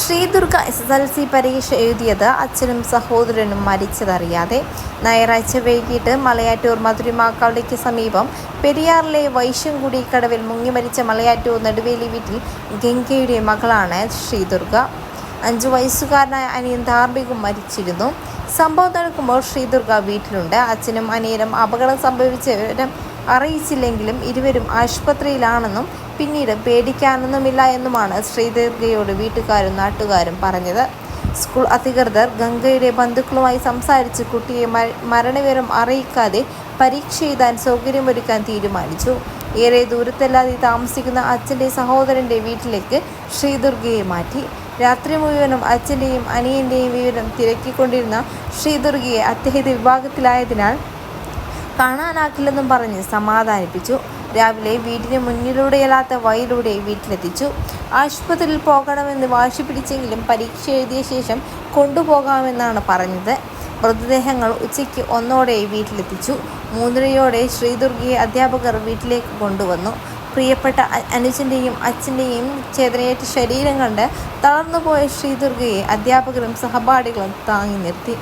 Sreedurga S S L C പരീക്ഷ എഴുതിയത് അച്ഛനും സഹോദരനും മരിച്ചതറിയാതെ. ഞായറാഴ്ച വൈകിട്ട് മലയാറ്റൂർ മധുരിമാക്കാവിളിക്ക് സമീപം പെരിയാറിലെ വൈശ്യംകുടി കടവിൽ മുങ്ങിമരിച്ച മലയാറ്റൂർ നെടുവേലി വീട്ടിൽ ഗംഗയുടെ മകളാണ് ശ്രീദുർഗ. അഞ്ചു വയസ്സുകാരനായ അനിയൻ ധാർമ്മികും മരിച്ചിരുന്നു. സംഭവം നടക്കുമ്പോൾ ശ്രീദുർഗ വീട്ടിലുണ്ട്. അച്ഛനും അനിയനും അപകടം സംഭവിച്ച വിവരം അറിയിച്ചില്ലെങ്കിലും ഇരുവരും ആശുപത്രിയിലാണെന്നും പിന്നീട് പേടിക്കാനൊന്നുമില്ല എന്നുമാണ് ശ്രീദുർഗയോട് വീട്ടുകാരും നാട്ടുകാരും പറഞ്ഞത്. സ്കൂൾ അധികൃതർ ഗംഗയുടെ ബന്ധുക്കളുമായി സംസാരിച്ച് കുട്ടിയെ മര- മരണവിവരം അറിയിക്കാതെ പരീക്ഷ എഴുതാൻ സൗകര്യമൊരുക്കാൻ തീരുമാനിച്ചു. ഏറെ ദൂരത്തല്ലാതെ താമസിക്കുന്ന അച്ഛന്റെ സഹോദരന്റെ വീട്ടിലേക്ക് ശ്രീദുർഗയെ മാറ്റി. രാത്രി മുഴുവനും അച്ഛന്റെയും അനിയന്റെയും വിവരം തിരക്കിക്കൊണ്ടിരുന്ന ശ്രീദുർഗിയെ അദ്ദേഹത്തെ വിഭാഗത്തിലായതിനാൽ കാണാനാക്കില്ലെന്നും പറഞ്ഞ് സമാധാനിപ്പിച്ചു. രാവിലെ വീടിന് മുന്നിലൂടെയല്ലാത്ത വഴിയിലൂടെ വീട്ടിലെത്തിച്ചു. ആശുപത്രിയിൽ പോകണമെന്ന് വാശി പിടിച്ചെങ്കിലും പരീക്ഷ എഴുതിയ ശേഷം കൊണ്ടുപോകാമെന്നാണ് പറഞ്ഞത്. മൃതദേഹങ്ങൾ ഉച്ചയ്ക്ക് ഒന്നോടെ വീട്ടിലെത്തിച്ചു. മൂന്നരയോടെ ശ്രീദുർഗിയെ അധ്യാപകർ വീട്ടിലേക്ക് കൊണ്ടുവന്നു. പ്രിയപ്പെട്ട അനുജന്റെയും അച്ഛന്റെയും ചേതനയേറ്റ ശരീരം കണ്ട് തളർന്നുപോയ ശ്രീദുർഗയെ അധ്യാപകരും സഹപാഠികളും താങ്ങി നിർത്തി.